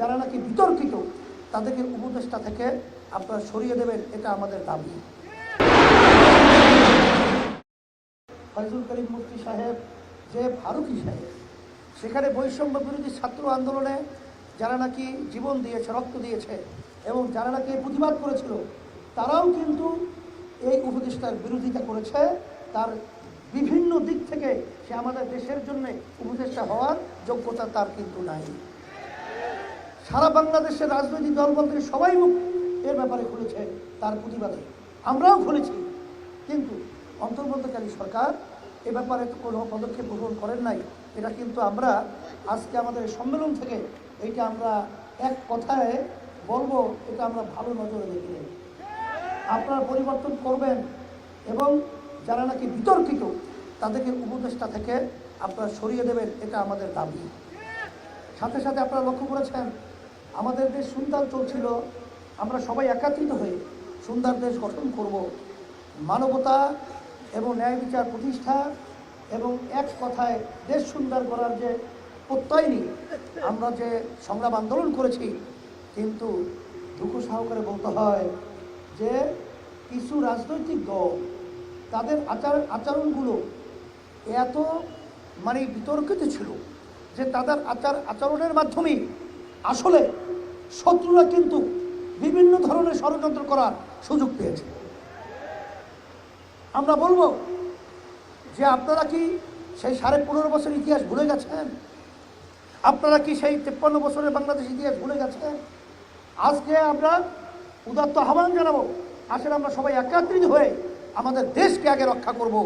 যারা নাকি বিতর্কিত, তাদেরকে উপদেষ্টা থেকে আপনারা সরিয়ে দেবেন, এটা আমাদের দাবি। ফয়জুল করিম মুফতি সাহেব, যে ফারুকি সাহেব, সেখানে বৈষম্য বিরোধী ছাত্র আন্দোলনে যারা নাকি জীবন দিয়েছে, রক্ত দিয়েছে, এবং যারা নাকি প্রতিবাদ করেছিল, তারাও কিন্তু এই উপদেষ্টার বিরোধিতা করেছে। তার বিভিন্ন দিক থেকে সে আমাদের দেশের জন্য উপদেষ্টা হওয়ার যোগ্যতা তার কিন্তু নাই। সারা বাংলাদেশের রাজনৈতিক দল বলতে সবাই মুখ এর ব্যাপারে খুলেছে তার প্রতিবাদে। আমরাও খুলেছি। কিন্তু অন্তর্বর্তীকালী সরকার এ ব্যাপারে কোনো পদক্ষেপ গ্রহণ করেন নাই। এটা কিন্তু আমরা আজকে আমাদের সম্মেলন থেকে এইটা আমরা এক কথায় বলব, এটা আমরা ভালো নজরে দেখি। আপনারা পরিবর্তন করবেন এবং যারা নাকি বিতর্কিত, তাদেরকে উপদেষ্টা থেকে আপনারা সরিয়ে দেবেন, এটা আমাদের দাবি। সাথে সাথে আপনারা লক্ষ্য করেছেন আমাদের দেশ সুন্দর চলছিল, আমরা সবাই একাত্রিত হয়ে সুন্দর দেশ গঠন করব। মানবতা এবং ন্যায় বিচার প্রতিষ্ঠা এবং এক কথায় দেশ সুন্দর করার যে প্রত্যয় আমরা যে সংগ্রাম আন্দোলন করেছি, কিন্তু দুঃখ সহকারে বলতে হয় যে কিছু রাজনৈতিক দল, তাদের আচার, আচরণগুলো এত মানে বিতর্কিত ছিল যে তাদের আচার, আচরণের মাধ্যমে আসলে শত্রুরা কিন্তু বিভিন্ন ধরনের ষড়যন্ত্র করার সুযোগ পেয়েছে। আমরা বলব যে আপনারা কি সেই সাড়ে পনেরো বছর ইতিহাস ভুলে গেছেন? আপনারা কি সেই তেপ্পান্ন বছরের বাংলাদেশ ইতিহাস ভুলে গেছেন? আজকে আমরা উদাত্ত আহ্বান জানাব, আসলে আমরা সবাই একাত্রিত হয়ে আমাদের দেশকে আগে রক্ষা করব।